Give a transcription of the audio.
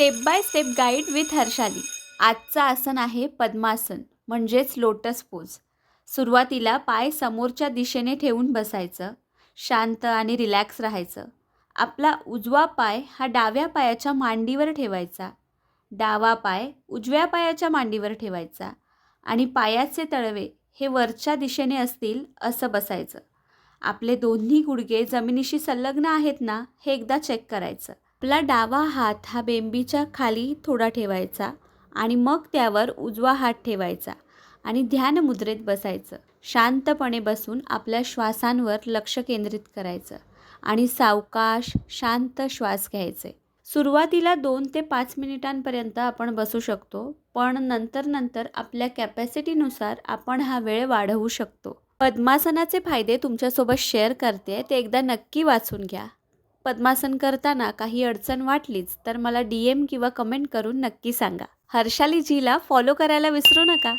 Step by step guide with Harshali आजचं आसन आहे पद्मासन म्हणजेच लोटस पोज सुरुवातीला पाय समोरच्या दिशेने ठेवून बसायचं शांत आणि रिलॅक्स राहायचं. आपला उजवा पाय हा डाव्या पायाच्या मांडीवर ठेवायचा. डावा पाय उजव्या पायाच्या मांडीवर ठेवायचा. आणि पायाचे तळवे हे वरच्या दिशेने असतील असं बसायचं. आपले दोन्ही गुडघे जमिनीशी संलग्न आहेत ना हे एकदा चेक करायचं. आपला डावा हात हा बेंबीच्या खाली थोडा ठेवायचा आणि मग त्यावर उजवा हात ठेवायचा आणि ध्यान मुद्रेत बसायचं. शांतपणे बसून आपल्या श्वासांवर लक्ष केंद्रित करायचं आणि सावकाश शांत श्वास घ्यायचे. सुरुवातीला दोन ते पाच मिनिटांपर्यंत आपण बसू शकतो पण नंतर नंतर आपल्या कॅपॅसिटीनुसार आपण हा वेळ वाढवू शकतो. पद्मासनाचे फायदे तुमच्यासोबत शेअर करते ते एकदा नक्की वाचून घ्या. पद्मासन करताना काही अडचण वाटलीच तर मला डी एम किंवा कमेंट करून नक्की सांगा. हर्षालीजीला फॉलो करायला विसरू नका.